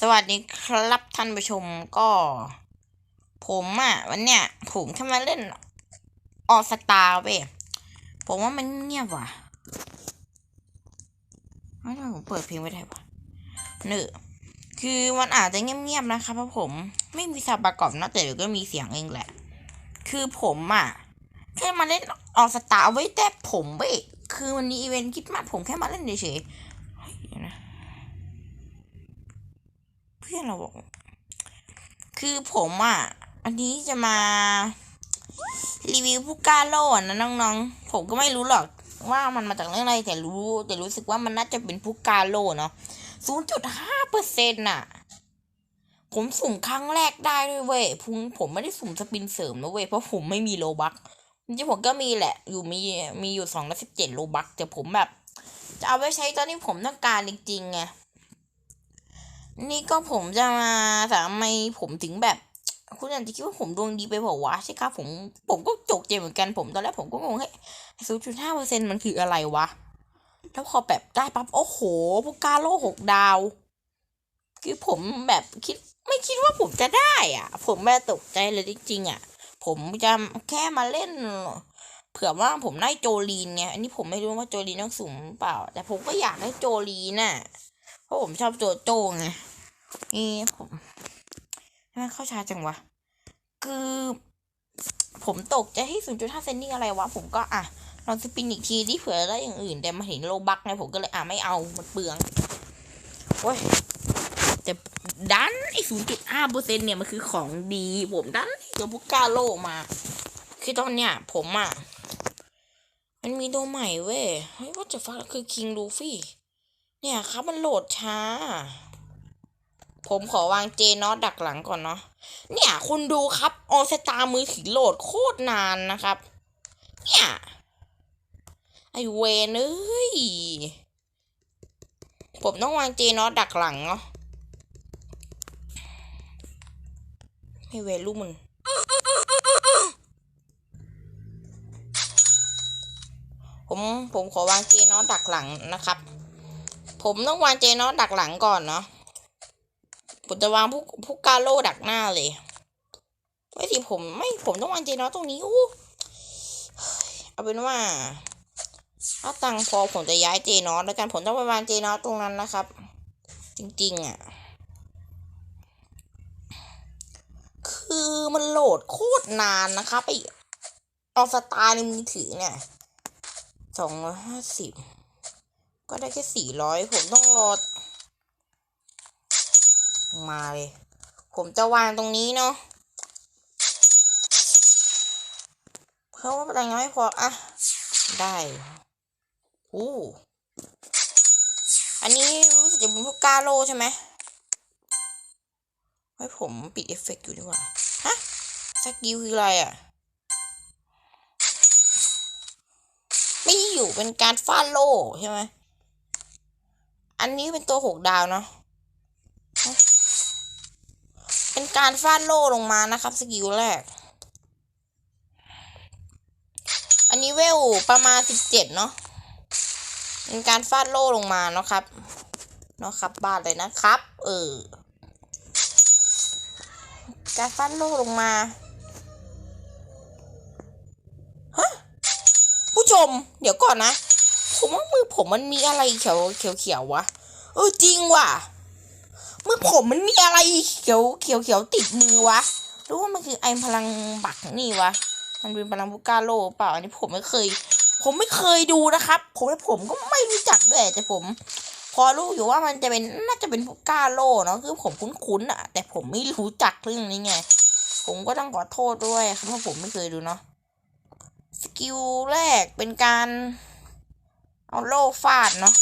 สวัสดีครับท่านผู้ชมก็ ผมอะ่ะ วันเนี้ยผมแค่มาเล่นออสตาเว้ยผมว่ามันเงียบว่ะไม่ทำไมผมเปิดเพลงไม่ได้วะเนอคือมันอาจจะเงียบๆนะครับเพราะผมไม่มีสาวประกอบนะแต่เดี๋ยวก็มีเสียงเองแหละ คือผมอะ่ะแค่มาเล่นออสตาไว้แต่ผมเว้ยคือวันนี้อีเวนต์คิดมาผมแค่มาเล่นเฉยๆนะ พื่อนเราบอก คือผมอะอันนี้จะมา รีวิวผู้กล้าโล่นะน้องๆ ผมก็ไม่รู้หรอกว่ามันมาจากเรื่องอะไรแต่รู้ แต่รู้สึกว่ามันน่าจะเป็นผู้กล้าโล่เนาะศูนย์จุดห้าเปอร์เซ็นต์น่ะ ผมสุ่มครั้งแรกได้ด้วยเว้ยผมผมไม่ได้สุ่มสปินเสริมนะเว้ยเพราะผมไม่มีโลบักจริงๆผมก็มีแหละ อยู่มีมีอยู่สองร้อยสิบเจ็ดโลบักแต่ผมแบบ จะเอาไว้ใช้ตอนที่ผมต้องการจริงๆไง นี่ก็ผมจะมาทำไมผมถึงแบบ คุณอาจจะคิดว่าผมดวงดีไปเปล่าวะใช่ครับผมผมก็จกเจเหมือนกันผมตอนแรกผมก็งงให้ศูนย์จุดห้าเปอร์เซ็นมันคืออะไรวะ แล้วพอแบบได้ปั๊บโอ้โหพวกกาโลหกดาว คือผมแบบคิดไม่คิดว่าผมจะได้อะ ผมแบบตกใจเลยจริงๆอะ ผมจะแค่มาเล่น เผื่อว่าผมได้โจลีนไงอันนี้ผมไม่รู้ว่าโจลีนต้องสุ่มเปล่า แต่ผมก็อยากได้โจลีนน่ะ ราะผมชอบโจโจ้ไงนี่ผมมันเข้าชาจังวะ คือผมตกใจให้ศูนย์จุดห้าเซนนี่อะไรวะ ผมก็อะลองสปินอีกทีที่เผื่อได้อย่างอื่น แต่มาเห็นโลบักไงผมก็เลยอะไม่เอา มันเปลืองโอ้ยแต่ดันไอ้ศูนย์จุดห้าเปอร์เซ็นเนี่ยมันคือของดี ผมดันตัวพุก้าโลมา คือตอนเนี้ยผมอะ มันมีตัวใหม่เว้ย เฮ้ยว่าจะฟังคือคิงลูฟี่ เนี่ยครับมันโหลดช้า ผมขอวางเจนอตดักหลังก่อนเนาะเนี่ยคุณดูครับออสตามือถือโหลดโคตรนานนะครับ เนี่ยไอเวนเอ้ยผมต้องวางเจนอตดักหลังเนาะให้เวนลูมึงผมผมขอวางเจนอตดักหลังนะครับ ผมต้องวางเจนอตดักหลังก่อนเนาะผมจะวางผู้ผู้กาโลดักหน้าเลยไม่สิผมไม่ผมต้องวางเจนอตตรงนี้อู้เอาเป็นว่าถ้าตังพอผมจะย้ายเจนอตแล้วกันผมต้องไปวางเจนอตตรงนั้นนะครับ จริง ๆอะคือมันโหลดโคตรนานนะครับไอออสตาร์ในมือถือเนี่ยสองร้อยห้าสิบ ก็ได้แค่สี่ร้อยผมต้องรอมาเลย ผมจะวางตรงนี้เนาะเพราะว่าตังค์ยังไม่พออะ ได้อู้อันนี้รู้สึกจะเป็นพวกกาโลใช่ไหมให้ผมปิดเอฟเฟกต์อยู่ดีกว่า ฮะ สกิลคืออะไรอะ ไม่อยู่เป็นการฟาดโลใช่ไหม อันนี้เป็นตัวหกดาวเนาะเป็นการฟาดโล่ลงมานะครับ สกิลแรก อันนี้เวลประมาณสิบเจ็ดเนาะเป็นการฟาดโล่ลงมาเนาะครับเนาะครับบ้านเลยนะครับ เออ การฟาดโล่ลงมาฮะผู้ชม เดี๋ยวก่อนนะ ผมว่ามือผมมันมีอะไรเขียวเขียวเขียววะ เออจริงว่ะ มือผมมันมีอะไรเขียวเขียวเขียวติดมือวะ รู้ว่ามันคือไอพลังบักนี่วะ มันเป็นพลังบุก้าโลเปล่า อันนี้ผมไม่เคย ผมไม่เคยดูนะครับ ผมและผมก็ไม่รู้จักด้วยแต่ผม พอรู้อยู่ว่ามันจะเป็นน่าจะเป็นบุก้าโลเนาะ คือผมคุ้นๆอะแต่ผมไม่รู้จักเรื่องนี้ไง ผมก็ต้องขอโทษด้วยครับเพราะผมไม่เคยดูเนาะ สกิลแรกเป็นการ เอาโล่ฟาดเนาะ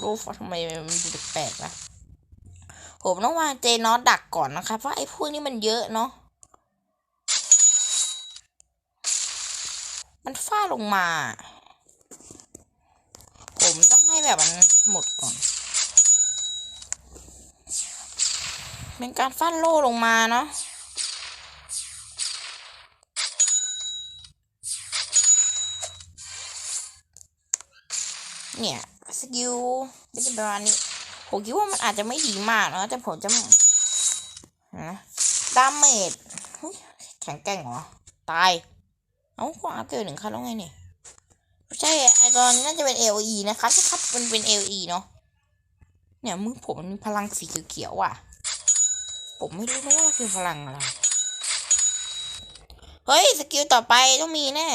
โล่ฟาดทำไมมันดูแปลกๆนะผมต้องวางเจนอตดักก่อนนะครับเพราะไอ้พวกนี้มันเยอะเนาะมันฟาดลงมา ผมต้องให้แบบมันหมดก่อน เป็นการฟาดโล่ลงมาเนาะ เนี่ยสกิลเป็นประมาณนี้ผมคิดว่ามันอาจจะไม่ดีมากนะแต่ผมจะนะดาเมจเฮ้ยแข็งแกร่งเหรอ ตาย เอ้าขวาเกิดหนึ่งคันแล้วไงเนี่ยไม่ใช่ไอตอนนี้น่าจะเป็น LE นะครับใช่ครับมันเป็น LE เนาะเนี่ยมือผมมันมีพลังสีเขียวๆอะ ผมไม่รู้นะว่าคือพลังอะไร เฮ้ย สกิลต่อไปต้องมีแน่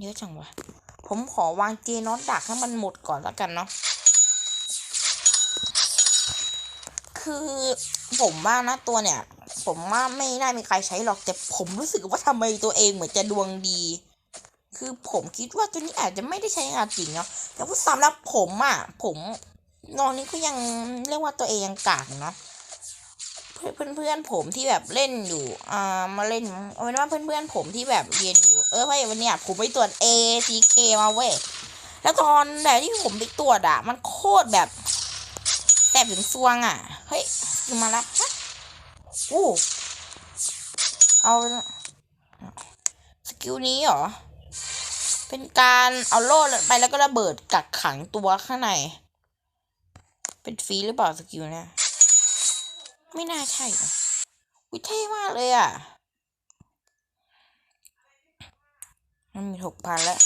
เยอะจังวะ ผมขอวางเจน็อตดักให้มันหมดก่อนแล้วกันเนาะคือผมว่านะตัวเนี่ย ผมว่าไม่น่ามีใครใช้หรอกแต่ผมรู้สึกว่าทำไมตัวเองเหมือนจะดวงดี คือผมคิดว่าตัวนี้อาจจะไม่ได้ใช้งานจริงเนาะแต่ว่าสำหรับผมอะผมนอนนี้ก็ยังเรียกว่าตัวเองยังกากเนาะเพื่อนเพื่อนผมที่แบบเล่นอยู่ อ่า มาเล่นเอาเป็นว่าเพื่อนเพื่อนผมที่แบบเรียนอยู่ เออพี่วันเนี้ยผมไปตรวจ A C K มาเว้ยแล้วตอนแบบที่ผมไปตรวจอะมันโคตรแบบแสบถึงซวงอะเฮ้ยคือมาแล้วฮะอู้เอาสกิลนี้เหรอ เป็นการเอาโล่ไปแล้วก็ระเบิดกักขังตัวข้างใน เป็นฟรีหรือเปล่าสกิลเนี่ย ไม่น่าใช่นะวิเท่มากเลยอะ มันมีหกพันแล้ว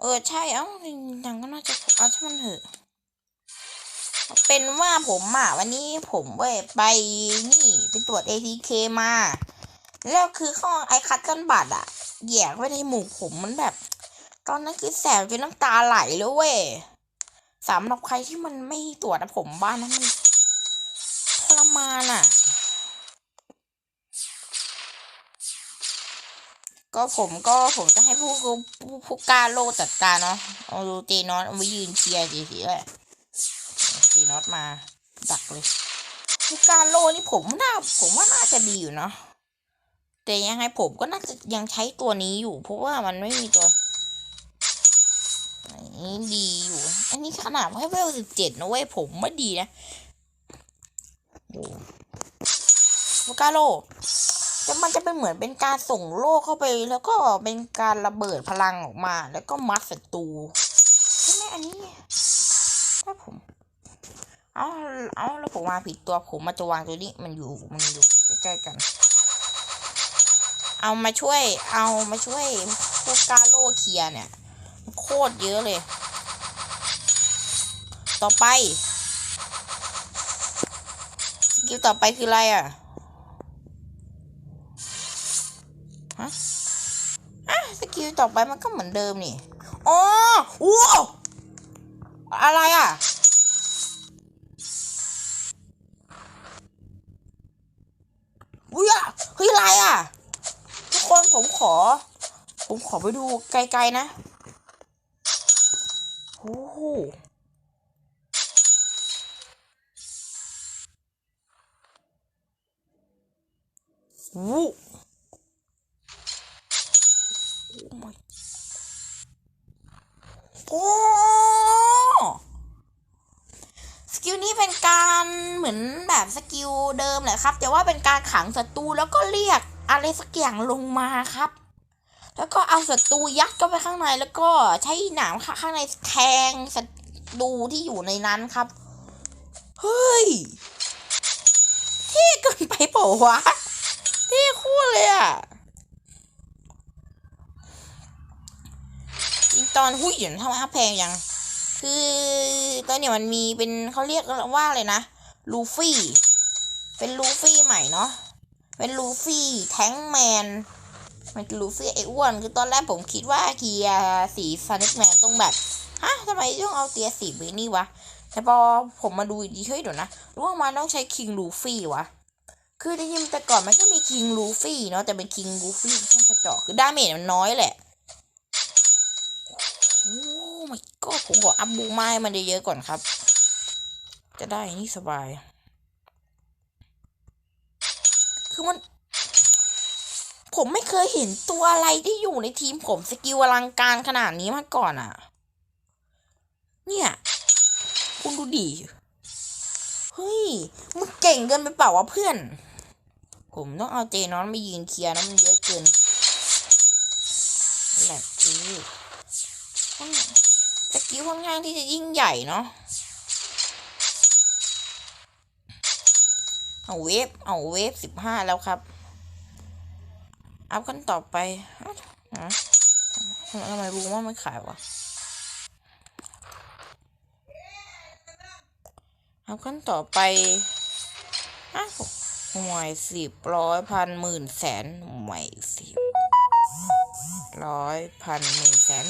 เออ ใช่ เอ้ายังก็น่าจะเอาช่างมันเถอะ เป็นว่าผมอะ วันนี้ผมเว้ยไปนี่ ไปตรวจ ATK มา แล้วคือข้อไอคัตตันบัตรอะ แยกไว้ในหมูกผมมันแบบ ตอนนั้นคือแสบจนน้ำตาไหลเลยเว้ยสำหรับใครที่มันไม่ตรวจนะผมบ้านนั้นมันทรมานอะ ก็ผมก็ผมจะให้ผู้ผู้ผู้กล้าโลจัดการเนาะเอาดูเจนอตเอาไว้ยืนเชียร์เฉยๆแหละเจนอตมา ดักเลยผู้กล้าโลนี่ผมน่าผมว่าน่าจะดีอยู่เนาะแต่ยังไงผมก็น่าจะยังใช้ตัวนี้อยู่ เพราะว่ามันไม่มีตัวอันนี้ดีอยู่ อันนี้ขนาดให้เวลสิบเจ็ดนะเว้ยผมไม่ดีนะโอ้โลกาโล แต่มันจะเป็นเหมือนเป็นการส่งโลกเข้าไป แล้วก็เป็นการระเบิดพลังออกมา แล้วก็มัดศัตรูใช่ไหมอันนี้ถ้าผม เอาเอาแล้วผมวางผิดตัวผมมาจะวางตัวนี้มันอยู่มันอยู่ใกล้ๆกัน เอามาช่วย เอามาช่วยพวกกาโลเคียเนี่ย โคตรเยอะเลย ต่อไปสกิลต่อไปคืออะไรอะ อะสกิลต่อไปมันก็เหมือนเดิมนี่อ๋อว้าวอะไรอะอุ้ยอะเฮ้ยอะไรอะ ทุกคนผมขอ ผมขอไปดูไกลๆนะ โอ้โหวู้โอ้ my โอ้สกิลนี้เป็นการ เหมือนแบบสกิลเดิมแหละครับ แต่ว่าเป็นการขังศัตรูแล้วก็เรียกอะไรสักอย่างลงมาครับ แล้วก็เอาศัตรูยัดเข้าไปข้างใน แล้วก็ใช้หนามข้างในแทงศัตรูที่อยู่ในนั้นครับ เฮ้ยเท่เกินไปเปล่าวะเท่คู่เลยอะจริงตอนหุ้ยเดี๋ยวทำไมอัพแพงยังคือตอนนี้มันมีเป็นเขาเรียกว่าอะไรนะ ลูฟี่ เป็นลูฟี่ใหม่เนาะ เป็นลูฟี่แทงแมน มันคือลูฟี่ไอ้อ้วน คือตอนแรกผมคิดว่าเกียร์สีฟานิกแมนต้องแบบ ฮะทำไมต้องเอาเตียสีไปนี่วะ แต่พอผมมาดูอีกทีเฮ้ยเดี๋ยวนะรู้ว่ามันต้องใช้คิงลูฟี่วะ คือได้ยินแต่ก่อนมันก็มีคิงลูฟี่เนาะ แต่เป็นคิงลูฟี่ต้องกระจอกคือดาเมจมันน้อยแหละโอ้ my god ผมขออัพบูไม้มันเยอะๆก่อนครับ จะได้นี่สบาย คือมัน ผมไม่เคยเห็นตัวอะไรที่อยู่ในทีมผมสกิลอลังการขนาดนี้มาก่อนอะ เนี่ย คุณดูดิ เฮ้ย มึงเก่งเกินไปเปล่าวะเพื่อน ผมต้องเอาเจนอนมายืนเคลียร์นะมันเยอะเกินแหลกจีต้องที่ค่อนข้างที่จะยิ่งใหญ่เนาะ เอาเวฟเอาเวฟสิบห้าแล้วครับ อัพขั้นต่อไปเอ้าฮะทำไมทำไมรู้ว่าไม่ขายวะอัพขั้นต่อไปอ้าหน่วยสิบร้อยพันหมื่นแสนหน่วยสิบร้อยพันหมื่นแสน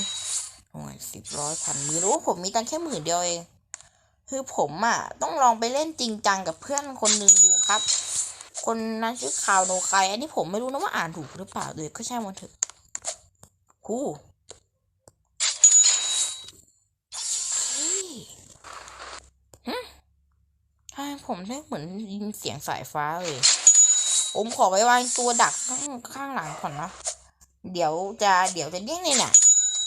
หน่วยสิบร้อยพันหมื่นโอ้ผมมีตังแค่หมื่นเดียวเองคือผมอะ ต้องลองไปเล่นจริงจังกับเพื่อนคนหนึ่งดู ครับ คนนั้นชื่อคาวโนไคอันนี้ผมไม่รู้นะว่าอ่านถูกหรือเปล่าเลยก็ใช่างมันเถอะกูเฮ้ยหึทำไมผมได้เหมือนยินเสียงสายฟ้าเลย ผมขอไปวางตัวดักข้างข้างหลังก่อนนะเดี๋ยวจะเดี๋ยวจะเด้งเลยน่ะ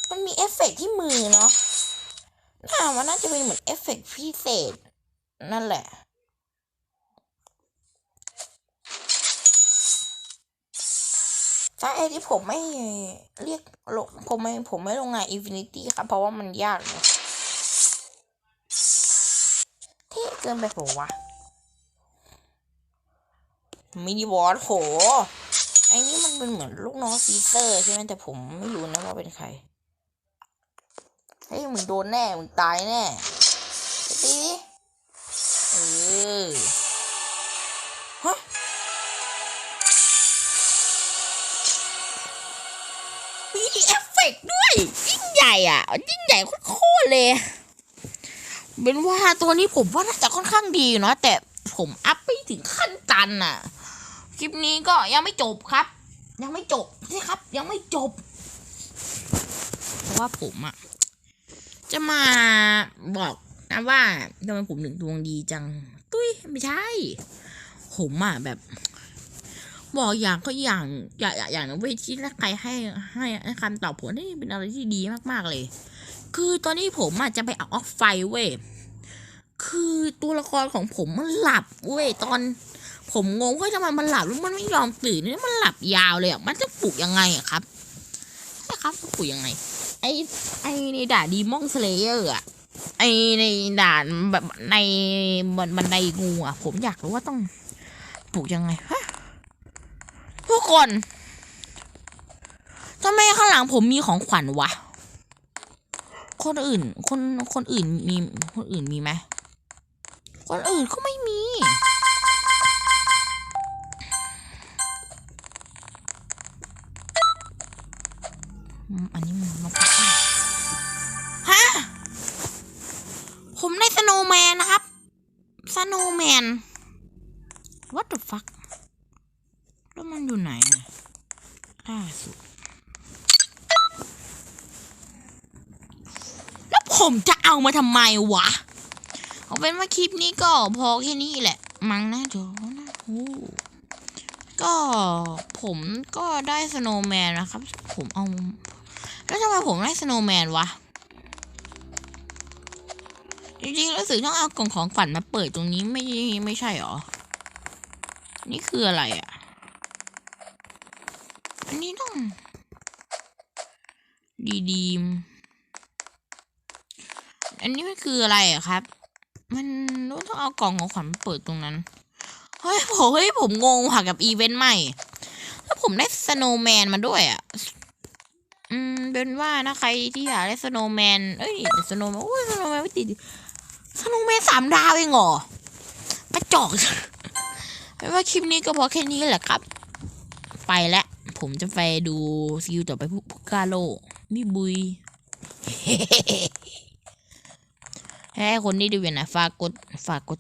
มันมีเอฟเฟกต์ที่มือเนาะน่ามันน่าจะเป็นเหมือนเอฟเฟกต์พิเศษ นั่นแหละ สาเหตุที่ผมไม่เรียกลงผมไม่ผมไม่ลงงานอินฟินิตี้ครับ เพราะว่ามันยากนะเท่เกินไปผมวะมินิวอร์ดโหไอ้นี่มันเป็นเหมือนลูกน้องซีเซอร์ใช่ไหมแต่ผมไม่รู้นะว่าเป็นใคร เฮ้ยมึงโดนแน่ มึงตายแน่ไปตีดิเออ เอฟเฟกต์ด้วย ยิ่งใหญ่อะ ยิ่งใหญ่โคตรเลย เป็นว่าตัวนี้ผมว่าน่าจะค่อนข้างดีเนอะแต่ผมอัพไปถึงขั้นตันอะ คลิปนี้ก็ยังไม่จบครับ ยังไม่จบใช่ครับ ยังไม่จบ เพราะว่าผมอะ จะมาบอกนะว่าทำไมผมถึงดวงดีจัง ตุ้ยไม่ใช่ ผมอะแบบ บอกอย่างก็อย่างอย่างอย่างเวทีถ้าใครให้ให้คำตอบผมนี่เป็นอะไรที่ดีมากๆเลย คือตอนนี้ผมอะจะไปเอาออกไฟเว้ยคือตัวละครของผมมันหลับเว้ยตอน ผมงงว่าทำไมมันหลับแล้วมันไม่ยอมตื่นนี่มันหลับยาวเลยอะมันจะปลุกยังไงอะครับใช่ครับปลุกยังไง ไอไอในด่าดีมองสเลเยอร์อะไอในด่านแบบในบันบันไดงูอะ ผมอยากรู้ว่าต้องปลูกยังไงฮะ ทุกคนทำไมข้างหลังผมมีของขวัญวะ คนอื่น คน คนอื่นมี คนอื่นมีไหม คนอื่นก็ไม่มี อันนี้มันนกกระตั้งฮะ ผมได้สโนแมนนะครับ สโนแมน what the fuck มันอยู่ไหนอะล่าสุด แล้วผมจะเอามาทำไมวะ เอาเป็นว่าคลิปนี้ก็พอแค่นี้แหละ มั้งนะเดี๋ยวนะโอ้ก็ผมก็ได้สโนว์แมนนะครับ ผมเอา แล้วทำไมผมได้สโนว์แมนวะ จริงๆรู้สึกต้องเอากล่องของฝันมาเปิดตรงนี้ไม่ไม่ใช่หรอ นี่คืออะไรอะ นนี้ต้องดีดีมอันนี้มันคืออะไรอะครับ มันรู้ต้องเอากล่องของขวัญเปิดตรงนั้น เฮ้ยผมเฮ้ยผมงงว่ะกับอีเวนต์ใหม่ แล้วผมได้สโนว์แมนมาด้วยอะอืมเป็นว่านะใครที่อยากได้สโนว์แมน เอ้ยสโนว์แมนโอ้ยสโนว์แมนไม่ติดสโนว์แมนสามดาวเองเหรอกระจอกไม่ว่าคลิปนี้ก็พอแค่นี้แหละครับ ไปแล้ว ผมจะไปดูสกิลต่อไปพวกกาโลมิบุยให้คนที่ดูอยู่นะฝากกดฝากกด